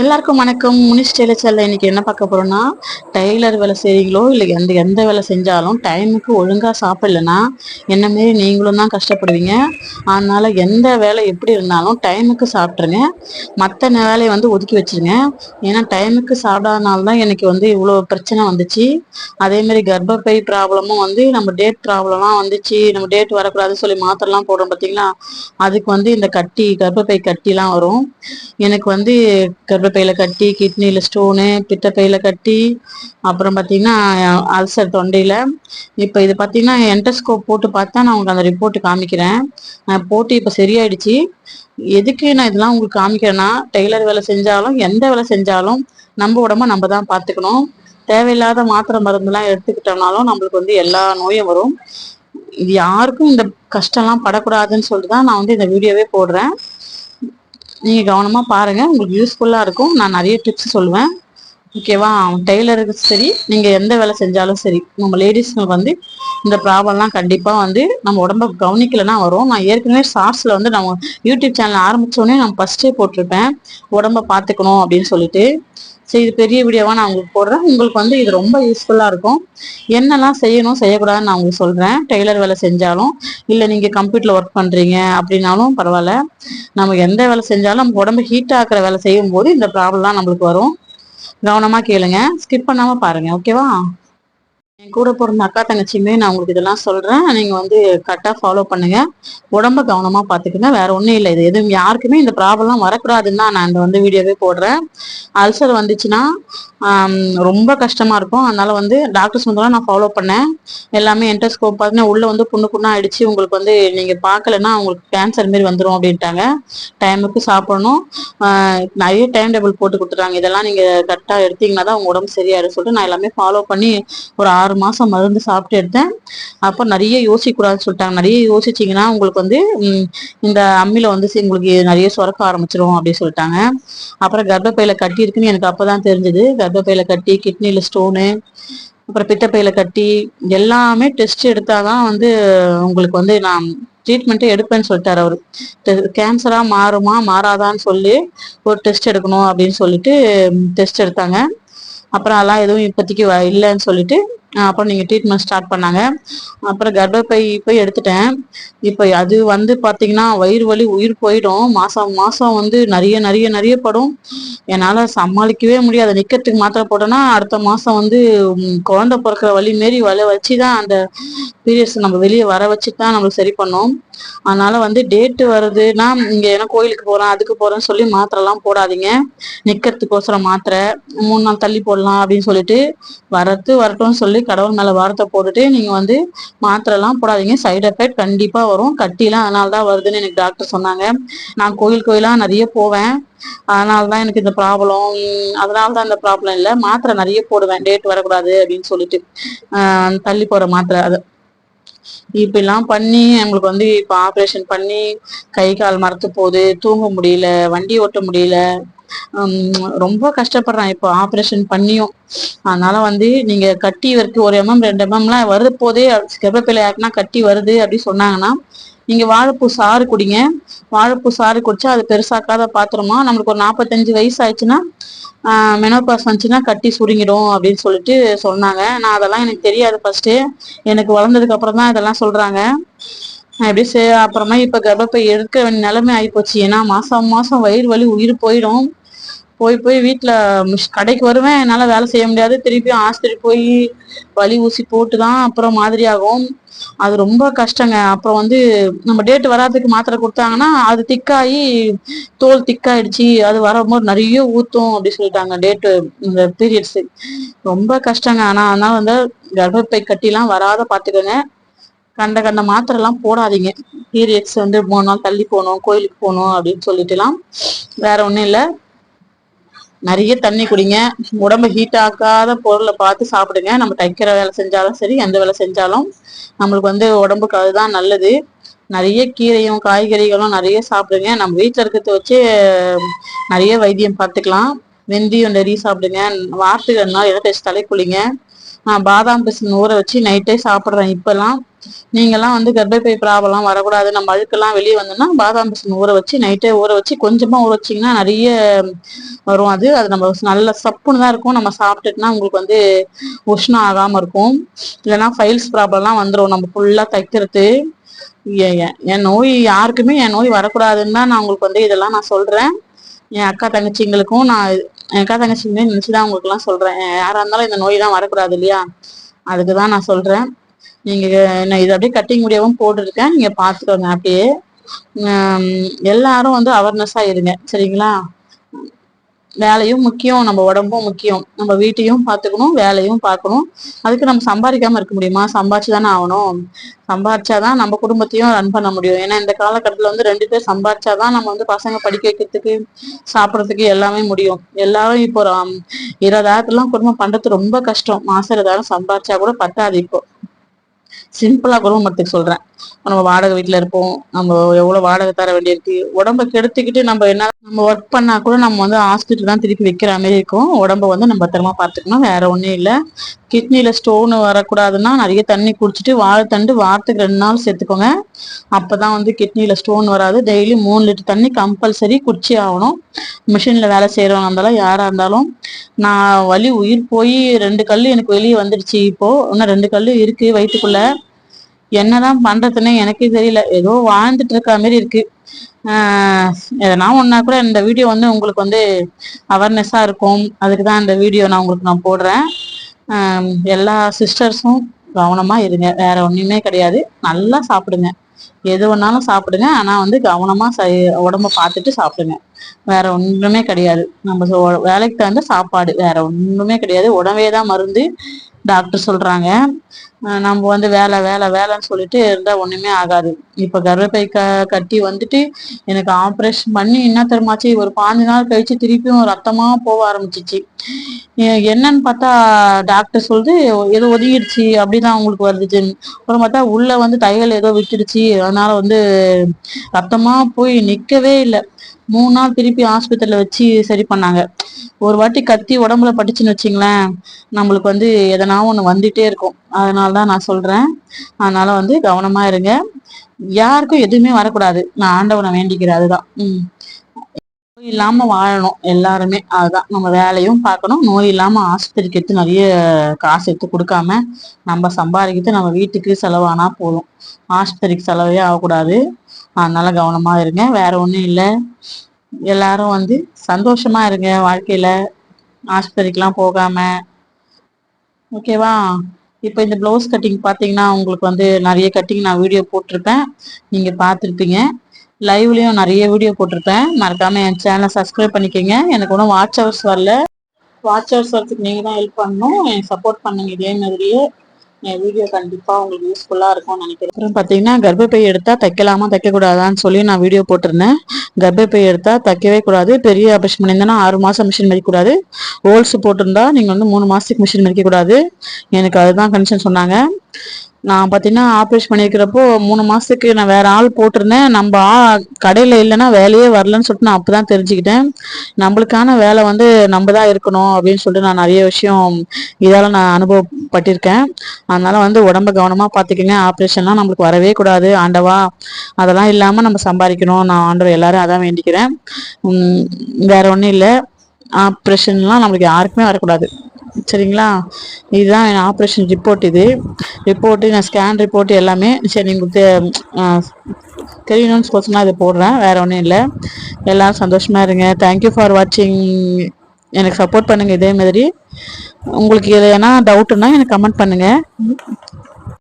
எல்லாருக்கும் வணக்கம். முனிஷ் டெய்லர்ஸ்ல இன்னைக்கு என்ன பார்க்க போறோம்னா டெய்லர் வேலை செய்றீங்களோ இல்லை எந்த எந்த வேலை செஞ்சாலும் டைமுக்கு ஒழுங்காக சாப்பிடலன்னா என்ன மாரி நீங்களும் தான் கஷ்டப்படுவீங்க. அதனால எந்த வேலை எப்படி இருந்தாலும் டைமுக்கு சாப்பிட்ருங்க மற்ற வேலையை வந்து ஒதுக்கி வச்சிருங்க. ஏன்னா டைமுக்கு சாப்பிடாதனால தான் எனக்கு வந்து இவ்வளோ பிரச்சனை வந்துச்சு. அதேமாரி கர்ப்பப்பை ப்ராப்ளமும் வந்து நம்ம டேட் ப்ராப்ளம்லாம் வந்துச்சு. நம்ம டேட் வரக்கூடாதுன்னு சொல்லி மாத்திரலாம் போடுறோம் பார்த்தீங்களா அதுக்கு வந்து இந்த கட்டி கர்ப்பப்பை கட்டிலாம் வரும். எனக்கு வந்து கர்ப்பப்பையில கட்டி கிட்னியில் ஸ்டோனு பித்தப்பையில கட்டி அப்புறம் பார்த்தீங்கன்னா அல்சர் தொண்டையில. இப்போ இது பார்த்தீங்கன்னா என்டஸ்கோப் போட்டு பார்த்தா நான் உங்களுக்கு அந்த ரிப்போர்ட் காமிக்கிறேன். போட்டு இப்போ சரியாயிடுச்சு. எதுக்கு நான் இதெல்லாம் உங்களுக்கு காமிக்கிறேன்னா டெய்லர் வேலை செஞ்சாலும் எந்த வேலை செஞ்சாலும் நம்ம உடம்ப நம்ம தான் பார்த்துக்கணும். தேவையில்லாத மாத்திரை மருந்துலாம் எடுத்துக்கிட்டோம்னாலும் நம்மளுக்கு வந்து எல்லா நோயும் வரும். இது யாருக்கும் இந்த கஷ்டம்லாம் படக்கூடாதுன்னு சொல்லிட்டு தான் நான் வந்து இந்த வீடியோவே போடுறேன். நீங்கள் கவனமாக பாருங்கள் உங்களுக்கு யூஸ்ஃபுல்லாக இருக்கும். நான் நிறைய டிப்ஸ் சொல்லுவேன். ஓகேவா டெய்லருக்கு சரி. நீங்கள் எந்த வேலை செஞ்சாலும் சரி. நம்ம லேடிஸ்ங்களுக்கு வந்து இந்த ப்ராப்ளம்லாம் கண்டிப்பாக வந்து நம்ம உடம்ப கவனிக்கலைன்னா வரும். நான் ஏற்கனவே ஷார்ட்ஸில் வந்து நம்ம யூடியூப் சேனல் ஆரம்பித்தோடனே நான் ஃபஸ்ட்டே போட்டிருப்பேன். உடம்ப பார்த்துக்கணும் அப்படின்னு சொல்லிட்டு. சரி இது பெரிய வீடியோவாக நான் உங்களுக்கு போடுறேன். உங்களுக்கு வந்து இது ரொம்ப யூஸ்ஃபுல்லாக இருக்கும். என்னெல்லாம் செய்யணும் செய்யக்கூடாதுன்னு நான் உங்களுக்கு சொல்கிறேன் டெய்லர் வேலை செஞ்சாலும் இல்லை நீங்கள் கம்ப்யூட்டரில் ஒர்க் பண்ணுறீங்க அப்படின்னாலும் பரவாயில்ல. நம்ம எந்த வேலை செஞ்சாலும் நம்ம உடம்பு ஹீட் ஆக்குற வேலை செய்யும்போது இந்த ப்ராப்ளம்லாம் நம்மளுக்கு வரும். கவனமாக கேளுங்க. ஸ்கிப் பண்ணாமல் பாருங்கள் ஓகேவா என் கூட பிறந்த அக்கா தங்கச்சியுமே நான் உங்களுக்கு இதெல்லாம் சொல்றேன். நீங்க வந்து கரெக்டாக ஃபாலோ பண்ணுங்க. உடம்ப கவனமா பாத்துக்கோங்க. வேற ஒன்றும் இல்லை. இது எதுவும் யாருக்குமே இந்த ப்ராப்ளம் வரக்கூடாதுன்னு தான் நான் இந்த வந்து வீடியோவே போடுறேன். அல்சர் வந்துச்சுன்னா ரொம்ப கஷ்டமா இருக்கும். அதனால வந்து டாக்டர்ஸ் வந்து நான் ஃபாலோ பண்ணேன். எல்லாமே என்டர்ஸ்கோப் பார்த்தீங்கன்னா உள்ள வந்து புண்ணு புண்ணா ஆயிடுச்சு உங்களுக்கு வந்து நீங்க பார்க்கலன்னா உங்களுக்கு கேன்சர் மாரி வந்துடும் அப்படின்ட்டாங்க. டைமுக்கு சாப்பிடணும். நிறைய டைம் டேபிள் போட்டு கொடுத்துட்டாங்க. இதெல்லாம் நீங்க கரெக்டா எடுத்தீங்கன்னா தான் உங்க உடம்பு சரியாயிடும் சொல்லிட்டு நான் எல்லாமே ஃபாலோ பண்ணி ஒரு ஆறு மாசம் மருந்து சாப்பிட்டு எடுத்தேன். அப்போ நிறைய யோசிக்கூடாதுன்னு சொல்லிட்டாங்க. நிறைய யோசிச்சிங்கன்னா உங்களுக்கு வந்து இந்த அம்மியில் வந்து உங்களுக்கு நிறைய சுரக்க ஆரம்பிச்சிடும் அப்படின்னு சொல்லிட்டாங்க. அப்புறம் கர்ப்பப்பையில கட்டி இருக்குன்னு எனக்கு அப்பதான் தெரிஞ்சது. கர்ப்பப்பையில கட்டி கிட்னில ஸ்டோனு அப்புறம் பித்தப்பையில கட்டி எல்லாமே டெஸ்ட் எடுத்தாதான் வந்து உங்களுக்கு வந்து நான் ட்ரீட்மெண்ட்டே எடுப்பேன்னு சொல்லிட்டார் அவர். கேன்சராக மாறுமா மாறாதான்னு சொல்லி ஒரு டெஸ்ட் எடுக்கணும் அப்படின்னு சொல்லிட்டு டெஸ்ட் எடுத்தாங்க. அப்புறம் அதெல்லாம் எதுவும் இப்போதைக்கு இல்லைன்னு சொல்லிட்டு அப்புறம் நீங்கள் ட்ரீட்மெண்ட் ஸ்டார்ட் பண்ணாங்க. அப்புறம் கர்ப்பப்பை போய் எடுத்துட்டேன். இப்போ அது வந்து பார்த்தீங்கன்னா வயிறு வலி உயிர் போயிடும். மாதம் மாதம் வந்து நிறைய நிறைய நிறைய படும். என்னால் சமாளிக்கவே முடியாது. நிற்கிறதுக்கு மாத்திரை போட்டோன்னா அடுத்த மாதம் வந்து குழந்தை பிறக்கிற வழி மாரி வலை வச்சு தான் அந்த பீரியட்ஸ் நம்ம வெளியே வர வச்சு தான் நம்மளுக்கு சரி பண்ணோம். அதனால வந்து டேட்டு வருதுன்னா இங்கே ஏன்னா கோயிலுக்கு போகிறேன் அதுக்கு போகிறேன்னு சொல்லி மாத்திரைலாம் போடாதீங்க. நிற்கிறதுக்கோசரம் மாத்திரை மூணு நாள் தள்ளி போடலாம் அப்படின்னு சொல்லிட்டு வரத்து வரட்டும்னு சொல்லி கடவுள் மேலே வாரத்தை போட்டுட்டு நீங்கள் வந்து மாத்திரைலாம் போடாதீங்க. சைடு எஃபெக்ட் கண்டிப்பாக வரும். கட்டிலாம் அதனால தான் வருதுன்னு எனக்கு டாக்டர் சொன்னாங்க. நான் கோயில் கோயிலாக நிறைய போவேன். அதனால தான் எனக்கு இந்த ப்ராப்ளம் அதனால தான் இந்த ப்ராப்ளம் இல்லை. மாத்திரை நிறைய போடுவேன். டேட் வரக்கூடாது அப்படின்னு சொல்லிட்டு. தள்ளி போகிற மாத்திரை அது. இப்படிலாம் பண்ணி நம்மளுக்கு வந்து இப்போ ஆப்ரேஷன் பண்ணி கை கால் மரத்து போகுது தூங்க முடியல வண்டி ஓட்ட முடியல ரொம்ப கஷ்டப்படுறான். இப்போ ஆப்ரேஷன் பண்ணியும். அதனால வந்து நீங்க கட்டி வரைக்கும் ஒரு எம்எம் ரெண்டு எம்எம்லாம் வருது போதே கர்ப்பப்பையில யாருக்குன்னா கட்டி வருது அப்படின்னு சொன்னாங்கன்னா நீங்க வாழைப்பூ சாறு குடிங்க. வாழைப்பூ சாறு குடிச்சா அது பெருசாக்காத பாத்திரமா? நம்மளுக்கு ஒரு நாற்பத்தஞ்சு வயசு ஆயிடுச்சுன்னா மெனோபாஸ் வந்துச்சுன்னா கட்டி சுருங்கிடும் அப்படின்னு சொல்லிட்டு சொன்னாங்க. நான் அதெல்லாம் எனக்கு தெரியாது ஃபர்ஸ்ட்டு எனக்கு வளர்ந்ததுக்கு அப்புறம் தான் இதெல்லாம் சொல்றாங்க. எப்படி சே அப்புறமா இப்ப கர்ப்பப்பை எடுக்க வேண்டிய நிலைமை ஆகிப்போச்சு ஏன்னா மாசம் மாசம் வயிறு வலி உயிர் போயிடும். போய் போய் வீட்டில் கடைக்கு வருவேன். என்னால் வேலை செய்ய முடியாது. திருப்பியும் ஆஸ்பத்திரி போய் வலி ஊசி போட்டு தான் அப்புறம் மாதிரி ஆகும் அது ரொம்ப கஷ்டங்க. அப்புறம் வந்து நம்ம டேட் வராதுக்கு மாத்திரை கொடுத்தாங்கன்னா அது திக்காகி தோல் திக்காயிடுச்சு. அது வரும்போது நிறைய ஊத்தும் அப்படி சொல்லிட்டாங்க டேட்டு இந்த பீரியட்ஸ் ரொம்ப கஷ்டங்க. ஆனா அதனால வந்து கர்ப்பப்பை கட்டிலாம் வராத பாத்துக்கோங்க கண்ட கண்ட மாத்திரை எல்லாம் போடாதீங்க. பீரியட்ஸ் வந்து மூணு நாள் தள்ளி போகணும் கோயிலுக்கு போகணும் அப்படின்னு சொல்லிட்டுலாம். வேற ஒன்றும் இல்லை. நிறைய தண்ணி குடிங்க. உடம்பு ஹீட் ஆக்காத பொருளை பார்த்து சாப்பிடுங்க. நம்ம தைக்கிற வேலை செஞ்சாலும் சரி எந்த வேலை செஞ்சாலும் நம்மளுக்கு வந்து உடம்புக்கு அதுதான் நல்லது. நிறைய கீரையும் காய்கறிகளும் நிறைய சாப்பிடுங்க. நம்ம வீட்டில் இருக்கிறத வச்சு நிறைய வைத்தியம் பார்த்துக்கலாம். வெந்தயம் நிறைய சாப்பிடுங்க. வாரத்துக்கு ரெண்டு நாள் எதை தலை குளிங்க பாதாம் பிசின் ஊற வச்சு நைட்டே சாப்பிட்றேன் இப்பெல்லாம். நீங்கெல்லாம் வந்து கர்ப்பப்பை ப்ராப்ளம் வரக்கூடாது. நம்ம அழுக்கெல்லாம் வெளியே வந்தோம்னா பாதாம் பிசின் ஊற வச்சு நைட்டே ஊற வச்சு கொஞ்சமா ஊற வச்சிங்கன்னா நிறைய வரும் அது. அது நம்ம நல்ல சப்புன்னு தான் இருக்கும். நம்ம சாப்பிட்டுட்டுனா உங்களுக்கு வந்து உஷ்ணம் ஆகாம இருக்கும். இல்லைன்னா ஃபைல்ஸ் ப்ராப்ளம்லாம் வந்துடும் நம்ம ஃபுல்லா தைக்கிறது. என் நோய் யாருக்குமே என் நோய் வரக்கூடாதுன்னு தான் நான் உங்களுக்கு வந்து இதெல்லாம் நான் சொல்றேன். என் அக்கா தங்கச்சிங்களுக்கும் நான் என் அக்கா தங்கச்சிங்களே நினச்சி தான் உங்களுக்குலாம் சொல்றேன். யாரா இருந்தாலும் இந்த நோய் தான் வரக்கூடாது இல்லையா? அதுக்கு தான் நான் சொல்றேன். நீங்க நான் இதை அப்படியே கட்டிங் முடியவும் போட்டிருக்கேன். நீங்க பாத்துக்கோங்க அப்படியே. எல்லாரும் வந்து அவேர்னஸா இருங்க. சரிங்களா? வேலையும் முக்கியம். நம்ம உடம்பும் முக்கியம். நம்ம வீட்டையும் பார்த்துக்கணும் வேலையும் பார்க்கணும். அதுக்கு நம்ம சம்பாதிக்காம இருக்க முடியுமா? சம்பாதிச்சு தானே ஆகணும். சம்பாதிச்சாதான் நம்ம குடும்பத்தையும் ரன் பண்ண முடியும். ஏன்னா இந்த காலகட்டத்தில் வந்து ரெண்டு பேர் சம்பாதிச்சாதான் நம்ம வந்து பசங்க படிக்க வைக்கிறதுக்கு சாப்பிட்றதுக்கு எல்லாமே முடியும். எல்லாரும் இப்போ இருபதாயிரத்துலாம் குடும்பம் பண்றது ரொம்ப கஷ்டம். மாசம் இருபதாயிரம் சம்பாதிச்சா கூட பத்தாது இப்போ. சிம்பிளா குடும்பத்துக்கு சொல்றேன். நம்ம வாடகை வீட்டுல இருப்போம். நம்ம எவ்வளவு வாடகை தர வேண்டியிருக்கு. உடம்ப கெடுத்துக்கிட்டு நம்ம என்ன நம்ம ஒர்க் பண்ணா கூட நம்ம வந்து ஹாஸ்பிட்டல் தான் திருப்பி வைக்கிற மாதிரி இருக்கும். உடம்ப வந்து நம்ம பத்திரமா பார்த்துக்கணும். வேற ஒன்றும் இல்லை. கிட்னில ஸ்டோன் வரக்கூடாதுன்னா நிறைய தண்ணி குடிச்சிட்டு வாழைத்தண்டு வாரத்துக்கு ரெண்டு நாள் சேர்த்துக்கோங்க. அப்பதான் வந்து கிட்னில ஸ்டோன் வராது. டெய்லி மூணு லிட்டர் தண்ணி கம்பல்சரி குடிச்சே ஆகணும். மிஷின்ல வேலை செய்யறவங்க இருந்தாலும் யாரா இருந்தாலும். நான் வலி உயிர் போய் ரெண்டு கல் எனக்கு வெளியே வந்துடுச்சு இப்போ. இன்னும் ரெண்டு கல் இருக்கு வயிற்றுக்குள்ள என்னதான் பண்றதுன்னு எனக்கே தெரியல. ஏதோ வாழ்ந்துட்டு இருக்க மாதிரி இருக்கு. எதனா ஒன்னா கூட இந்த வீடியோ வந்து உங்களுக்கு வந்து அவேர்னஸா இருக்கும். அதுக்கு தான் இந்த வீடியோ நான் உங்களுக்கு நான் போடுறேன். எல்லா சிஸ்டர்ஸும் கவனமா இருங்க. வேற ஒண்ணுமே கிடையாது. நல்லா சாப்பிடுங்க. எது வேணாலும் சாப்பிடுங்க. ஆனா வந்து கவனமா உடம்ப பார்த்துட்டு சாப்பிடுங்க. வேற ஒண்ணுமே கிடையாது. நம்ம வேலைக்கு தகுந்த சாப்பாடு. வேற ஒண்ணுமே கிடையாது. உடம்பே தான் மருந்து. டாக்டர் சொல்றாங்க. நம்ம வந்து வேலை வேலை வேலைன்னு சொல்லிட்டு இருந்தா ஒண்ணுமே ஆகாது. இப்ப கர்ப்பப்பை க கட்டி வந்துட்டு எனக்கு ஆப்ரேஷன் பண்ணி என்ன தெரியுமாச்சு? ஒரு பாஞ்சு நாள் கழிச்சு திருப்பியும் ரத்தமா போக ஆரம்பிச்சிச்சு. என்னன்னு பார்த்தா டாக்டர் சொல்லுது ஏதோ ஒதுங்கிடுச்சு. அப்படிதான் அவங்களுக்கு வருதுச்சுன்னு அப்புறம் பார்த்தா உள்ள வந்து தையல் ஏதோ விட்டுடுச்சு. அதனால வந்து ரத்தமா போய் நிக்கவே இல்லை. மூணு நாள் திருப்பி ஆஸ்பத்திரியில வச்சு சரி பண்ணாங்க. ஒரு வாட்டி கத்தி உடம்புல பட்டுச்சுன்னு வச்சிங்களேன் நம்மளுக்கு வந்து எதனா ஒண்ணு வந்துட்டே இருக்கும். அதனாலதான் நான் சொல்றேன். அதனால வந்து கவனமா இருங்க. யாருக்கும் எதுவுமே வரக்கூடாது. நான் ஆண்டவனை வேண்டிக்கிறேன் அதுதான். உம் இல்லாம வாழணும் எல்லாருமே. அதுதான் நம்ம வேலையும் பார்க்கணும். நோய் இல்லாம ஆஸ்பத்திரிக்கு எடுத்து நிறைய காசு எடுத்து கொடுக்காம நம்ம சம்பாதிக்கிறது நம்ம வீட்டுக்கு செலவானா போதும். ஆஸ்பத்திரிக்கு செலவே ஆகக்கூடாது. அதனால கவனமா இருங்க. வேற ஒன்றும் இல்லை. எல்லாரும் வந்து சந்தோஷமா இருங்க வாழ்க்கையில. ஆஸ்பத்திரிக்கெல்லாம் போகாம. ஓகேவா இப்போ இந்த ப்ளவுஸ் கட்டிங் பார்த்தீங்கன்னா உங்களுக்கு வந்து நிறைய கட்டிங் நான் வீடியோ போட்டிருப்பேன். நீங்கள் பார்த்துருப்பீங்க. லைவ்லேயும் நிறைய வீடியோ போட்டிருப்பேன். மறக்காம என் சேனலை சப்ஸ்கிரைப் பண்ணிக்கோங்க. எனக்கு ஒன்றும் வாட்ச் ஹவர்ஸ் வரல. வாட்ச் ஹவர்ஸ் வரதுக்கு நீங்கள் தான் ஹெல்ப் பண்ணணும். சப்போர்ட் பண்ணுங்க இதே மாதிரியே. என் வீடியோ கண்டிப்பாக உங்களுக்கு யூஸ்ஃபுல்லாக இருக்கும்னு நினைக்கிறேன். அப்புறம் பார்த்தீங்கன்னா கர்ப்பப்பை எடுத்தால் தைக்கலாமா? தைக்கக்கூடாதான்னு சொல்லி நான் வீடியோ போட்டிருந்தேன். கர்ப்பப்பை எடுத்தால் தைக்கவே கூடாது. பெரிய ஆப்ரேஷன் பண்ணியிருந்தேன்னா ஆறு மாதம் மிஷின் மதிக்கக்கூடாது ஹோல்ஸ் போட்டிருந்தா நீங்கள் வந்து மூணு மாதத்துக்கு மிஷின் மதிக்கக்கூடாது எனக்கு அதுதான் கண்டிஷன் சொன்னாங்க. நான் பார்த்தீங்கன்னா ஆப்ரேஷன் பண்ணியிருக்கிறப்போ மூணு மாதத்துக்கு நான் வேறு ஆள் போட்டிருந்தேன். நம்ம கடையில் இல்லைன்னா வேலையே வரலன்னு சொல்லிட்டு நான் அப்போ தான் தெரிஞ்சுக்கிட்டேன். நம்மளுக்கான வேலை வந்து நம்ம தான் இருக்கணும் அப்படின்னு சொல்லிட்டு நான் நிறைய விஷயம் இதால் நான் அனுபவப்பட்டிருக்கேன். அதனால் வந்து உடம்ப கவனமாக பார்த்துக்கங்க ஆப்ரேஷன்லாம் நம்மளுக்கு வரவே கூடாது. ஆண்டவா அதெல்லாம் இல்லாமல் நம்ம சம்பாதிக்கணும். நான் ஆண்டவர் எல்லாரும் அதான் வேண்டிக்கிறேன். வேற ஒன்றும் இல்லை. ஆப்ரேஷன்லாம் நம்மளுக்கு யாருக்குமே வரக்கூடாது. சரிங்களா? இதுதான் என் ஆப்ரேஷன் ரிப்போர்ட் இது. ரிப்போர்ட்டு நான் ஸ்கேன் ரிப்போர்ட் எல்லாமே சரி நீங்கள் தெரியணும்னு சொல்லி இதை போடுறேன் வேறு ஒன்றும் இல்லை. எல்லோரும் சந்தோஷமாக இருங்க. தேங்க்யூ ஃபார் வாட்சிங் எனக்கு சப்போர்ட் பண்ணுங்கள் இதே மாதிரி. உங்களுக்கு எதுனா டவுட்டுன்னா எனக்கு கமெண்ட் பண்ணுங்கள்